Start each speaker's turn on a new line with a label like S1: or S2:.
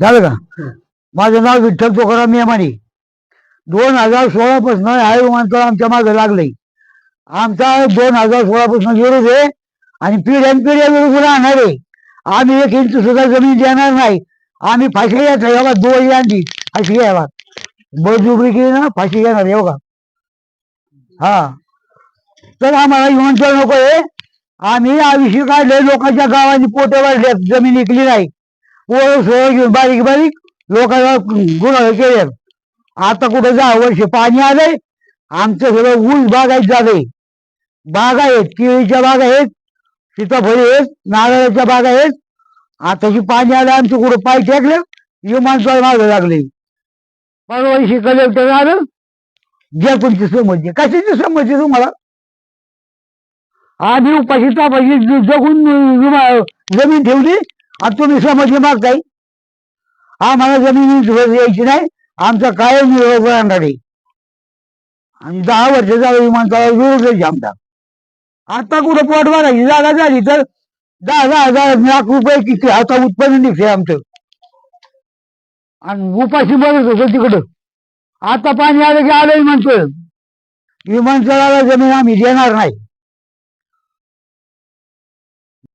S1: झालं का? माझं नाव विठ्ठल तुकाराम मेमाने दोन हजार सोळा पासून हाय विमानतळ आमच्या मागे लागलंय. आमचा दोन हजार सोळा पासून विरोध आहे आणि पिढ्यान पिढ्या विरोध राहणार आहे. आम्ही एक इंच सुद्धा जमीन देणार नाही. आम्ही फाशी घ्यायचा एवढा दोन आणली फाशी घ्यायला. बळजुबरी केली ना फाशी घेणार एवढा हा. तर आम्हाला विमानतळ नको आहे. आम्ही आयुष्य काढले लोकांच्या गावांनी पोटे वाढले जमीन विकली नाही. ओळख सोय घेऊन बारीक बारीक लोकांना गुन्हा केले. आता कुठं जा वर्ष पाणी आलंय आमचं सगळं ऊस बागायत झालंय. बाग आहेत केळीच्या बाग आहेत सीताफळ आहेत नारळाच्या बाग आहेत आताची पाणी आलं आमचं कुठं पाय टेकलं विमानतळ मागं लागले. परवाशी कलेक्टर आलं. जे कोणती समजते कशाची समजते तुम्हाला? आम्ही उपाशी तापाशी जगून विमा- जमीन ठेवली आणि तुम्ही समजले मागताय आम्हाला जमीन यायची नाही आमचा कायम विरोध राहणार आहे आणि दहा वर्ष झालं विमानतळावर विरोध आमचा. आता कुठं पोट भरायची? जागा झाली तर दहा दहा हजार लाख रुपये किती आता उत्पन्न निघते आमचं. आणि उपाशी बरंच होतं तिकडं. आता पाणी आलं की आलं विमानतळ विमानतळाला जमीन आम्ही देणार नाही.